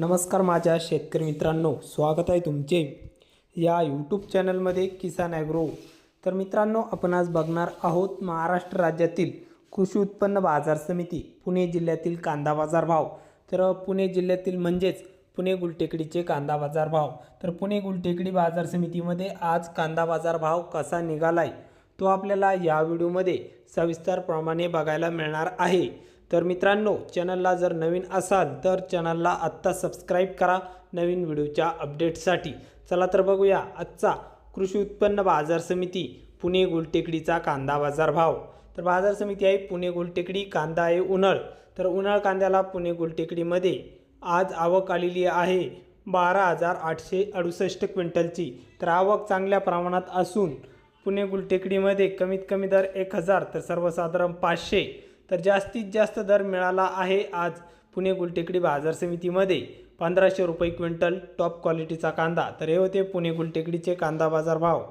नमस्कार माझ्या शेतकरी मित्रांनो स्वागत आहे तुमचे या यूट्यूब चॅनलमध्ये किसान ॲग्रो. तर मित्रांनो आपण आज बघणार आहोत महाराष्ट्र राज्यातील कृषी उत्पन्न बाजार समिती पुणे जिल्ह्यातील कांदा बाजार भाव. तर पुणे जिल्ह्यातील म्हणजेच पुणे गुलटेकडीचे कांदा बाजार भाव. तर पुणे गुलटेकडी बाजार समितीमध्ये आज कांदा बाजार भाव कसा निघालाय तो आपल्याला या व्हिडिओमध्ये सविस्तरप्रमाणे बघायला मिळणार आहे. तर मित्रांनो चॅनलला जर नवीन असाल तर चॅनलला आत्ता सबस्क्राईब करा नवीन व्हिडिओच्या अपडेटसाठी चला तर बघूया आजचा कृषी उत्पन्न बाजार समिती पुणे गुलटेकडीचा कांदा बाजार भाव. तर बाजार समिती आहे पुणे गुलटेकडी कांदा आहे उन्हाळ. तर उन्हाळ कांद्याला पुणे गुलटेकडीमध्ये आज आवक आलेली आहे बारा हजार आठशे अडुसष्ट क्विंटलची. तर आवक चांगल्या प्रमाणात असून पुणे गुलटेकडीमध्ये कमीत कमी दर एक हजार तर सर्वसाधारण पाचशे. तर जास्तीत जास्त दर मिळाला आहे आज पुणे गुलटेकडी बाजार समितीमध्ये. पंधराशे रुपये क्विंटल टॉप क्वालिटीचा कांदा. तर हे होते पुणे गुलटेकडीचे कांदा बाजार भाव.